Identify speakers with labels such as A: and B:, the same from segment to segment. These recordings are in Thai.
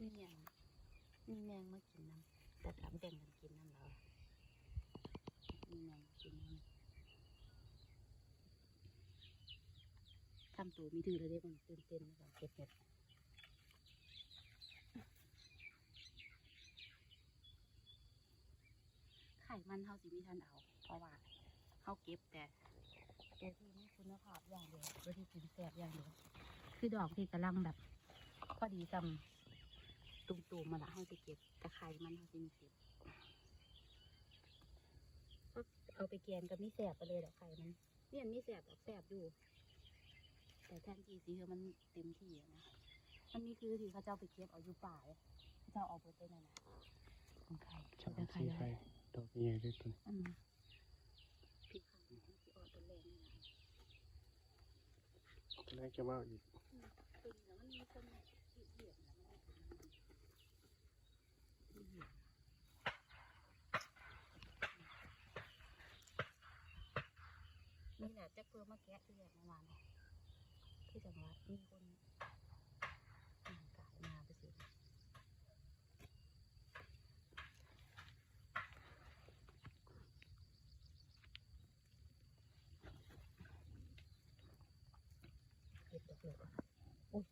A: มีแมงมีแมงมากินน้ำแต่ถามแบ่งกันกินน้ำเหรอมีแมงกินน้ำทำตัวมีถือเลยเด้มันตื่นเต้นก่อนเก็บเห็ดไข่มันเฮาสิมีทันเอา เพราะว่าเฮาเก็บแต่แต่ที่นี่คุณภาพอย่างเดียวตัวที่กินแซ่บอย่างเดียวคือดอกที่กำลังแบบพอดีจำ มๆมาละเฮาจะเก็บแต่ไข่มันเฮาสิมีเก็บเอาไปแกงกับมีแสบไปเลยดอกไข่มันเนี่ยมีแสบดอกแสบอยู่ แต่แทนที่สีคือมันเต็มที่อะนะมันมีคือที่เขาเจ้าไปเก็บเอาอยู่ป่าเลยเขาเจ้าเอาไปเป็นนั่นนะของใคร
B: ช่าง
A: เป็นใคร
B: สี
A: ได้
B: ไข่ดอกใหญ่ด้วยต้น
A: อืมพี่ขันมันสิออกตัวแรงนี่นะ
B: แรกจะว่าอีก
A: ตัวนี้แล้วมันมีคนที่เหยียบนะมันมีคนที่เหยียบนี่แหละ จะเพิ่มมาแกะที่แยกเมื่อวานเนี่ยคือจังหวัดมีคนอ่างกายมาไปสิเก็บดอกเหลืองอุ้ย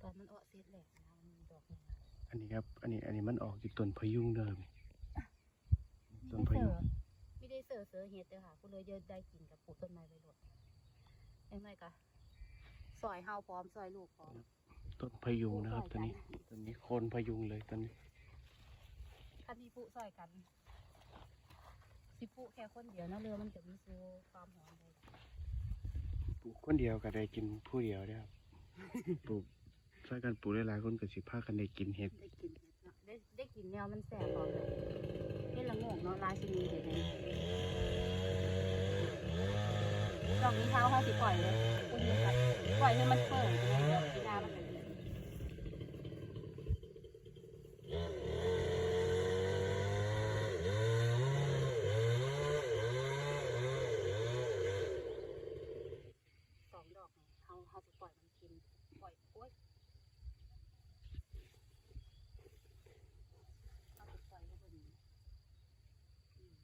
A: ตอนมันออกเสร็จแล้ว อัน
B: นี้ครับ อันนี้ อันนี้มันออกจากต้นพะยุงเดิมต้น
A: ไม่
B: พะ
A: ได้
B: ยุ
A: เสื
B: ง
A: อไม่ได้เสือเสือเห็ดเด้อค่ะกูเลยเยอะได้กินกับปลูกต้นไม้ไปหมดเอ็งไงกะซอยเฮาพร้อมซอยลูกพร้อม
B: ต้นพะยุงนะครับตัวนี้ตัวนี้โคนพะยุงเลยตัวนี้
A: คันที่ปลูกซอยกันสิปลูกแค่คนเดียวเนาะเรือมันจะมีซูความหอมได้
B: ปลูกคนเดียวก็ได้กินผู้เดียวนะครับปลูก ช่วยกันปลูกหลายๆคนก็สิพากันได้กินเห็ด
A: ได้กินเห็ดเนาะได้ได้กินแนวมันแสบพร้อมเลยเห็ดละโงกเนาะลายชิมีเห็ดเลยดอกนี้เท้าเขาสิปล่อยเลยปล่อยให้มันเปิดไปเลยเดี๋ยวปีหน้ามันจะดีสองดอกเนี่ยเขาเขาสิปล่อยมันกินปล่อยโอ๊ยเอาไปปล่อยให้เพิ่นอืม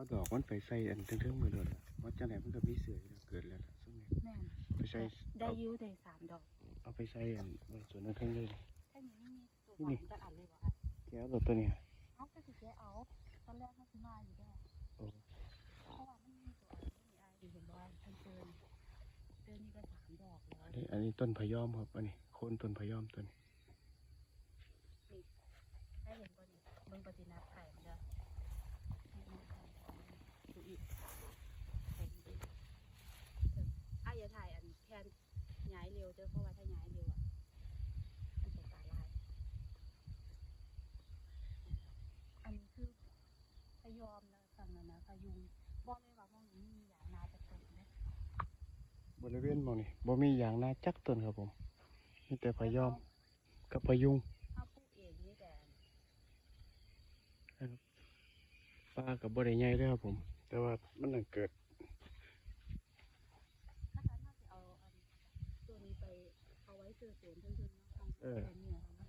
B: เอาดอกมันไปใส่อันเทิงๆมือเลยว่าจังไหนมันก็มีเสืออยู่แล้วเกิดแล้วล่ะซุ่มนี้
A: แม่น
B: ไปใส่
A: ได้
B: เอา
A: อยูได้สามดอก
B: เอาไปใส่อันไว้ส่วนเทิงๆเลย
A: ถ้าอย่างนี้มีตัวหวานจะอันเลยเหรอคะ
B: แก้วตัวนี้
A: เอาก็สิแกเอา ตอนแรกเขาซื้อมาอยู่ด้วย
B: โอ้
A: เพราะว่ามันมีตัวอันไม่มีอะไรอยู่เห็นบ่ทันเตือนเตือนนี่ก็สามดอกแล้ว
B: อันนี้อันนี้ต้นพะยอมครับอันนี้โคนต้นพะยอมต้นนี้
A: ได้เห็นบ่นี่เบิ่งปฏินับไข่มันเด้อนี่มันไข่ของดู อีกไข่มันดิเถิดอะอย่าถ่ายอันแทนย้ายเร็วเด้อเพราะว่าถ้าย้ายเร็วอะมันจะตาลาย อันนี้คือพยอมนะฝั่งนั้นนะพยุงบอกเลยว่ามองนี้มีอย่างนาจะตกนะ
B: บริเวณหมองนี่บ่มีอย่างนาจักต้นครับผมมีแต่พะยอมกับพะยุง
A: ถ้าปลูกเองนี่แต่
B: ปลากับบ่ได้ใหญ่เลยครับผม แต่ว่ามันน่ะเกิด
A: ถ้าฉันถ้าจะเอาอันตัวนี้ไปเอาไว้เสื้อสวนเพื่อนๆเนาะ